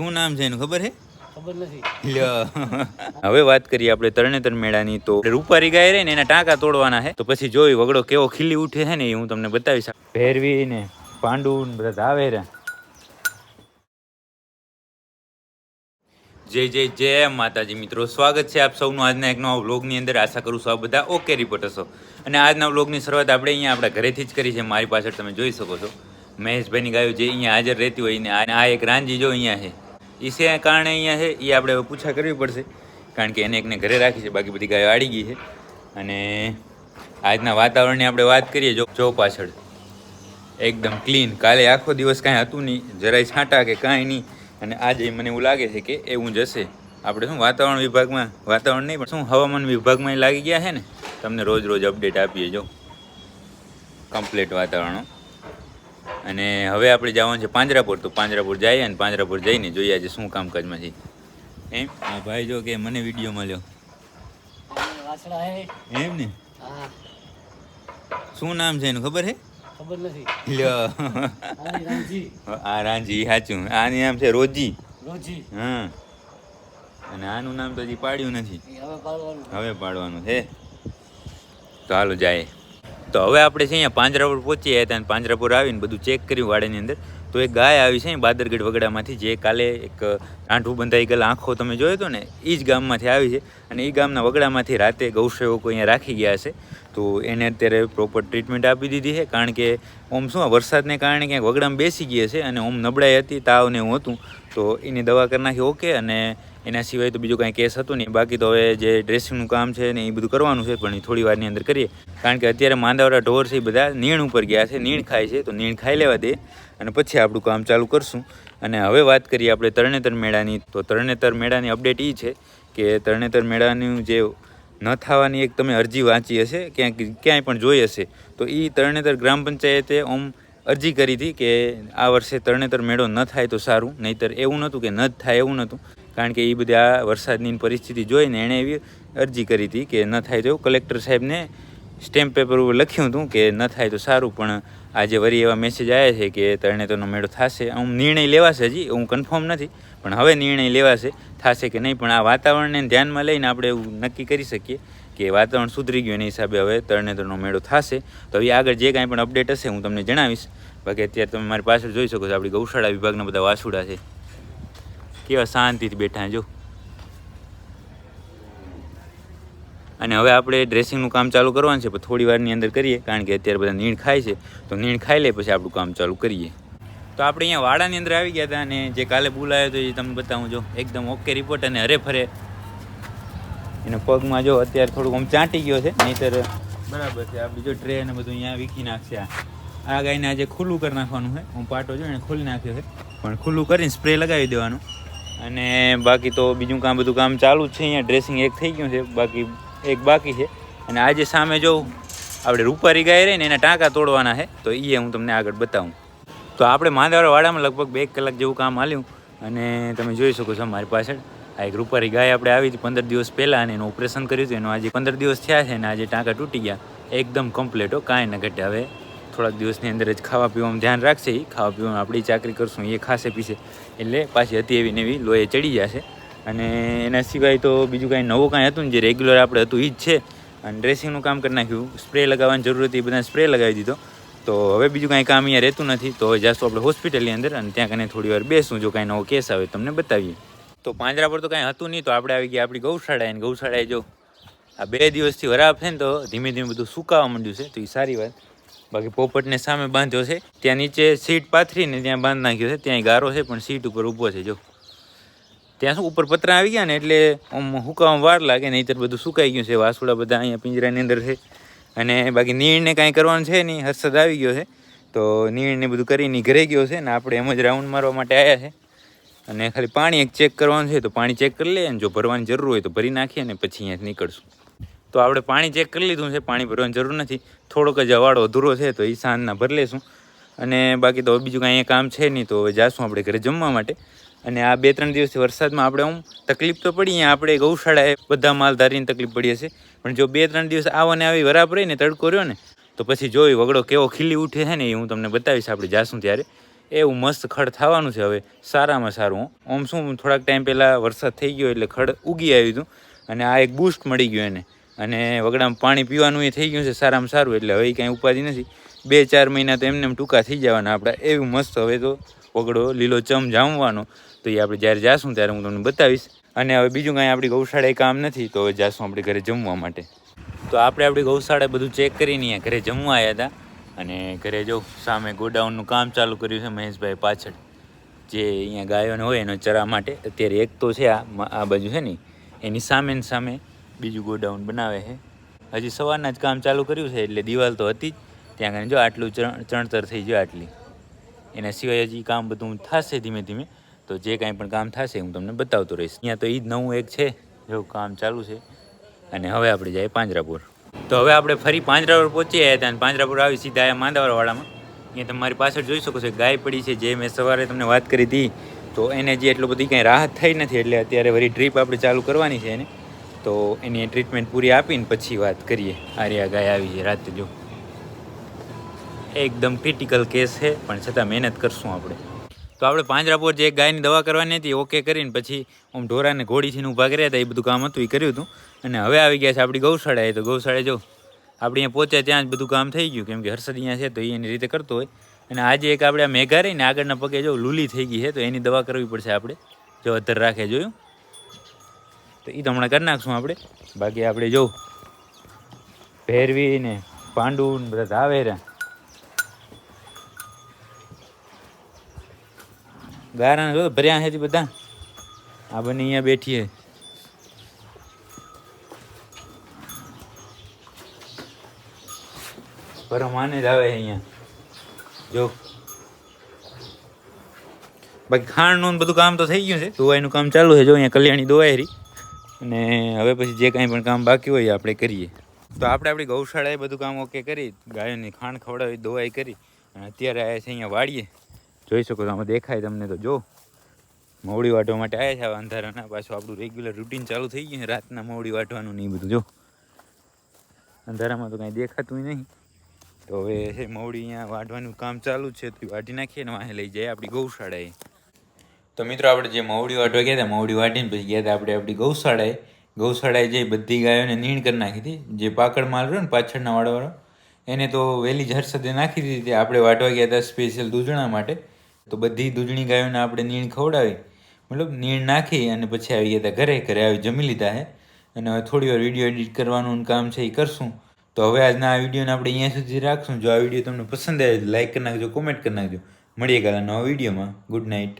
શું નામ છે એનું? ખબર છે. હવે વાત કરીએ આપણે તરણેતર મેળાની તો રૂપારી ગાય રહી ને એના ટાંકા તોડવાના છે. તો પછી જોઈ વગડો કેવો ખીલી ઉઠે છે ને એ હું તમને બતાવીશ. ભેરવી ને પાંડુ ને બધા આવે રે જય જય જય માતાજી મિત્રો. સ્વાગત છે આપ સૌનું આજના એક નવા વ્લોગની અંદર. આશા કરું છું આ બધા ઓકે રિપોર્ટર છો અને આજના વ્લોગની શરૂઆત આપણે અહીંયા આપણા ઘરેથી જ કરી છે. મારી પાછળ તમે જોઈ શકો છો. મહેશભાઈની ગાયો જે અહીંયા હાજર રહેતી હોય ને આ આ એક રાંજી જો અહીંયા છે. એ છે કારણે અહીંયા છે એ આપણે હવે પૂછા કરવી પડશે. કારણ કે એને એકને ઘરે રાખી છે, બાકી બધી ગાયો આડી ગઈ છે. અને આજના વાતાવરણની આપણે વાત કરીએ, જો જો પાછળ. એકદમ ક્લીન કાલે આખો દિવસ કાંઈ હતું નહીં, જરાય છાંટા કે કાંઈ નહીં. અને આજે મને એવું લાગે છે કે એવું જશે આપણે શું વાતાવરણ વિભાગમાં, વાતાવરણ નહીં, પણ શું હવામાન વિભાગમાં લાગી ગયા છે ને? તમને રોજ રોજ અપડેટ આપીએ જો. કમ્પ્લીટ વાતાવરણ. અને હવે આપણે જવાનું છે પાંજરાપુર. તો પાંજરાપુર જઈએ અને પાંજરાપુર જઈને જોઈએ આજે શું કામકાજમાં છે એમ? આ ભાઈ જો કે મને વીડિયો મળ્યો એમ ને? શું નામ છે એનું? ખબર છે ખબર નથી. લ્યો. આ રાંજી સાચું. આનું નામ છે રોજી. રોજી. હા. અને આનું નામ તો હજી પાડ્યું નથી. હવે પાડવાનું છે. તો હાલો જાય. તો હવે આપણે છે અહીંયા પાંજરાપુર પહોંચી હતા અને પાંજરાપુર આવીને બધું ચેક કર્યું વાડાની અંદર. તો એક ગાય આવી છે, બાદરગઢ વગડામાંથી, જે કાલે એક આંઠું બંધાઈ ગયેલા આંખો તમે જોયો હતો ને એ જ ગામમાંથી આવી છે. અને એ ગામના વગડામાંથી રાતે ગૌસેવકો અહીંયા રાખી ગયા છે. તો એને અત્યારે પ્રોપર ટ્રીટમેન્ટ આપી દીધી છે. કારણ કે ઓમ શું વરસાદને કારણે ક્યાંક વગડામાં બેસી ગયા છે અને ઓમ નબળાઈ હતી, તાવ ને એવું હતું. તો એની દવા કરી નાખી, ઓકે. અને એના સિવાય તો બીજું કાંઈ કેસ હતું નહીં. બાકી તો હવે જે ડ્રેસિંગનું કામ છે ને એ બધું કરવાનું છે, પણ એ થોડી વારની અંદર કરીએ. કારણ કે અત્યારે માંદાવાળા ઢોર છે એ બધા નીણ ઉપર ગયા છે. નીણ ખાય છે, તો નીણ ખાઈ લેવા દે. અને પછી આપણું કામ ચાલુ કરશું. અને હવે વાત કરીએ આપણે તરણેતર મેળાની. તો તરણેતર મેળાની અપડેટ એ છે કે તરણેતર મેળાનું જે ન થવાની એક તમે અરજી વાંચી હશે, ક્યાંક ક્યાંય પણ જોઈ હશે. તો એ તરણેતર ગ્રામ પંચાયતે ઓમ અરજી કરી હતી કે આ વર્ષે તરણેતર મેળો ન થાય તો સારું, નહીંતર એવું નહોતું કે ન જ થાય એવું નહોતું. કારણ કે એ બધી આ વરસાદની પરિસ્થિતિ જોઈને એણે એવી અરજી કરી હતી કે ન થાય તો કલેક્ટર સાહેબને સ્ટેમ્પ પેપર ઉપર લખ્યું હતું કે ન થાય તો સારું, પણ આજે વરી એવા મેસેજ આવ્યા છે કે તરણેતરનો મેળો થશે. આમ નિર્ણય લેવાશે હજી હું કન્ફર્મ નથી, પણ હવે નિર્ણય લેવાશે. થશે કે નહીં, પણ આ વાતાવરણને ધ્યાનમાં લઈને આપણે એવું નક્કી કરી શકીએ. કે વાતાવરણ સુધરી ગયું એના હિસાબે હવે તરણેતરનો મેળો થશે. તો હવે આગળ જે કાંઈ પણ અપડેટ હશે હું તમને જણાવીશ. બાકી અત્યારે તમે મારી પાછળ જોઈ શકો છો, આપણી ગૌશાળા વિભાગના બધા વાસુડા છે. કેવા શાંતિથી બેઠા જો. અને હવે આપણે ડ્રેસિંગનું કામ ચાલુ કરવાનું છે, પણ થોડી વારની અંદર કરીએ, કારણ કે અત્યારે બધા નીણ ખાય છે. તો નીણ ખાઈ લે, પછી આપણું કામ ચાલુ કરીએ. તો આપણે અહીંયા વાડાની અંદર આવી ગયા હતા, અને જે કાલે બોલાયો હતો એ તમને બતાવું જો, એકદમ ઓકે રિપોર્ટ અને હરે ફરે એના પગમાં જો અત્યારે થોડુંક આમ ચાંટી ગયો છે, નહીંતર બરાબર છે. આ બીજો ટ્રે અને બધું અહીંયા વીખી નાખશે આ. આ ગાયને આજે ખુલ્લું કરી નાખવાનું છે. હું પાટો જો એને ખોલી નાખ્યો છે. પણ ખુલ્લું કરીને સ્પ્રે લગાવી દેવાનું. અને બાકી તો બીજું કામ બધું કામ ચાલુ જ છે અહીંયા. ડ્રેસિંગ એક થઈ ગયું છે. બાકી એક બાકી છે. અને આજે સામે જો આપણે રૂપારી ગાય રહી ને એના ટાંકા તોડવાના છે, તો એ હું તમને આગળ બતાવું. તો આપણે માંદાવાળા વાડામાં લગભગ બે કલાક જેવું કામ હાલ્યું. અને તમે જોઈ શકો છો મારી પાછળ આ એક રૂપારી ગાય આપણે આવી હતી પંદર દિવસ પહેલાં અને એનું ઓપરેશન કર્યું હતું. એનું આજે પંદર દિવસ થયા છે અને આજે ટાંકા તૂટી ગયા. એકદમ કમ્પ્લીટ હો, કાંઈ ન ઘટે. હવે થોડાક દિવસની અંદર જ ખાવા પીવામાં ધ્યાન રાખશે એ ખાવા પીવામાં આપણી ચાકરી કરશું એ ખાશે પીશે. એટલે પાછી હતી એવી ને એવી લોહી ચડી જશે. અને એના સિવાય તો બીજું કાંઈ નવું કાંઈ હતું ને જે રેગ્યુલર આપણે હતું એ જ છે. અને ડ્રેસિંગનું કામ કરી નાખ્યું. સ્પ્રે લગાવવાની જરૂર હતી બધા સ્પ્રે લગાવી દીધો. તો હવે બીજું કાંઈ કામ અહીંયા રહેતું નથી. તો હવે જાશું આપણે હોસ્પિટલની અંદર અને ત્યાં કને થોડી વાર બેસું, જો કાંઈ નવો કેસ આવે તમને બતાવીએ. તો પાંજરા પર તો કાંઈ હતું નહીં, તો આપણે આવી ગયા આપણી ગૌશાળાએ. અને ગૌશાળાએ જો આ બે દિવસથી વરાપ છે ને તો ધીમે ધીમે બધું સુકાવા માંડ્યું છે, તો એ સારી વાત. બાકી પોપટને સામે બાંધ્યો છે. ત્યાં નીચે સીટ પાથરીને ત્યાં બાંધ નાખ્યો છે. ત્યાં ગારો છે, પણ સીટ ઉપર ઊભો છે, જો. ત્યાં શું ઉપર પતરા આવી ગયા ને, એટલે આમ હુકાવામાં વાર લાગે, નહીંતર બધું સુકાઈ ગયું છે. વાસુડા બધા અહીંયા પિંજરાની અંદર છે. અને બાકી નીણને કાંઈ કરવાનું છે નહીં, હર્ષદ આવી ગયો છે. તો નીણને બધું કરીને ઘરે ગયો છે ને, આપણે એમ જ રાઉન્ડ મારવા માટે આવ્યા છે. અને ખાલી પાણી એક ચેક કરવાનું છે તો પાણી ચેક કરી લઈએ અને જો ભરવાની જરૂર હોય તો ભરી નાખીએ અને પછી અહીંયાથી નીકળશું. તો આપણે પાણી ચેક કરી લીધું છે, પાણી ભરવાની જરૂર નથી. થોડોક જ અવાડો અધૂરો છે તો એ સાંજના ભરી લેશું. અને બાકી તો બીજું કાંઈ કામ છે નહીં તો હવે જાશું આપણે ઘરે જમવા માટે. અને આ બે ત્રણ દિવસથી વરસાદમાં આપણે આમ તકલીફ તો પડી આપણે ગૌશાળાએ બધા માલધારીની તકલીફ પડી હશે. પણ જો બે ત્રણ દિવસ આવવાને આવી વરાપ રહીને તડકો રહ્યો ને, તો પછી જોઈ વગડો કેવો ખીલી ઉઠે છે ને એ હું તમને બતાવીશ આપણે જાશું ત્યારે. એવું મસ્ત ખડ થવાનું છે હવે. સારામાં સારું. આમ શું, થોડાક ટાઈમ પહેલાં વરસાદ થઈ ગયો એટલે ખડ ઉગી આવ્યું હતું અને આ એક બૂસ્ટ મળી ગયું એને. અને વગડામાં પાણી પીવાનું એ થઈ ગયું છે, સારામાં સારું. એટલે હવે કાંઈ ઉપાધિ નથી. બે ચાર મહિના તો એમને એમ ટૂંકા થઈ જવાના આપણા. એવું મસ્ત હવે તો વગડો લીલો ચમ જામવાનો. તો એ આપણે જ્યારે જાશું ત્યારે હું તમને બતાવીશ. અને હવે બીજું કાંઈ આપણી ગૌશાળાએ કામ નથી, તો હવે જાશું આપણે ઘરે જમવા માટે. તો આપણે આપણી ગૌશાળાએ બધું ચેક કરીને ઘરે જમવા આવ્યા હતા. અને ઘરે જો સામે ગોડાઉનનું કામ ચાલુ કર્યું છે મહેશભાઈ પાછળ. જે અહીંયા ગાયોને હોય એનો ચરા માટે. અત્યારે એક તો છે આ આ બાજુ છે ને, એની સામે ને સામે બીજું ગોડાઉન બનાવે છે. હજી સવારના જ કામ ચાલુ કર્યું છે એટલે દિવાલ તો હતી જ. ત્યાં આગળ જો આટલું ચણ- ચણતર થઈ ગયું આટલી. એના સિવાય હજી કામ બધું થશે ધીમે ધીમે. તો જે કાંઈ પણ કામ થશે હું તમને બતાવતો રહીશ. અહીંયા તો એ જ નવું એક છે. જેવું કામ ચાલુ છે. અને હવે આપણે જઈએ પાંજરાપુર તો હવે આપણે ફરી પાંજરાપુર પહોંચી આવ્યા હતા અને પાંજરાપુર આવી સીધા આવ્યા માંદાવાળામાં અહીંયા તમારી પાછળ જોઈ શકો છો ગાય પડી છે જે મેં સવારે તમને વાત કરી હતી. તો એને જે એટલું બધી કાંઈ રાહત થઈ નથી, એટલે અત્યારે વળી ડ્રીપ આપણે ચાલુ કરવાની છે એને. તો એની ટ્રીટમેન્ટ પૂરી આપીને પછી વાત કરીએ. આર્યા ગાય આવી છે, રાતે જો. એકદમ ક્રિટિકલ કેસ છે, પણ છતાં મહેનત કરશું આપણે. તો આપણે પાંજરાપોર જે ગાયની દવા કરવાની હતી ઓકે કરીને પછી આમ ઢોરાને ઘોડીથી ઊભા કર્યા હતા, એ બધું કામ હતું, એ કર્યું હતું. અને હવે આવી ગયા છે આપણી ગૌશાળાએ. તો ગૌશાળાએ જો આપણે અહીંયા પહોંચ્યા ત્યાં જ બધું કામ થઈ ગયું. કેમ કે હર્ષદ અહીંયા છે તો એની રીતે કરતો હોય. અને આજે એક આપણે આ મેઘા રહીને આગળના પગે જો લૂલી થઈ ગઈ છે, તો એની દવા કરવી પડશે આપણે. જો અધર રાખે જોયું. તો એ તો હમણાં કરી નાખશું આપણે. બાકી આપણે જો ભેરવીને પાંડુ ને બધા ધાવેરા ગારાને જો ભર્યા છે બધા. આ બંને અહીંયા બેઠી છે. પરમાને જ આવે અહીંયા. જો. બાકી ખાણનું બધું કામ તો થઈ ગયું છે. ધોવાઈનું કામ ચાલુ છે. જો અહીંયા કલ્યાણી દોવાઈ રહી. અને હવે પછી જે કાંઈ પણ કામ બાકી હોય આપણે કરીએ. તો આપણે આપણી ગૌશાળાએ બધું કામ ઓકે કરી. ગાયોની ખાંડ ખવડાવી દોવાઈ કરી. અને અત્યારે આવ્યા છે અહીંયા વાડીએ. જોઈ શકો છો, આમાં દેખાય તમને તો જો. મવડી વાટવા માટે આવ્યા છે અંધારાના, પાછું આપણું રેગ્યુલર રૂટીન ચાલુ થઈ ગયું રાતના મોવડી વાટવાનું નહીં બધું, જો. અંધારામાં તો કાંઈ દેખાતું નહીં. તો હવે છે, મવડી અહીંયા વાટવાનું કામ ચાલુ છે, તો વાટી નાખીએ ને વાહે લઈ જાય આપણી ગૌશાળાએ. તો મિત્રો, આપણે જે મોવડી વાટવા ગયા હતા, મવડી વાટીને પછી ગયા હતા આપણે આપણી ગૌશાળાએ. ગૌશાળાએ જઈ બધી ગાયોને નીણ કરી નાખી હતી, જે પાકડ માલ રહ્યો ને પાછળના વાળવાળો, એને તો વહેલી જરસદે નાખી દીધી આપણે વાટવા ગયા હતા સ્પેશિયલ દૂધણા માટે. તો બધી દૂધણી ગાયોને આપણે નીણ ખવડાવી, મતલબ નીણ નાખી અને પછી આવી ગયા હતા ઘરે ઘરે આવી જમી લીધા હે. અને હવે થોડી વાર વીડિયો એડિટ કરવાનું કામ છે એ કરશું. તો હવે આજના આ વિડીયોને આપણે અહીંયા સુધી રાખશું. જો આ વીડિયો તમને પસંદ આવે તો લાઈક કરી નાખજો કોમેન્ટ કરી નાખજો. મળીએ કાલે નવા વિડીયોમાં ગુડ નાઇટ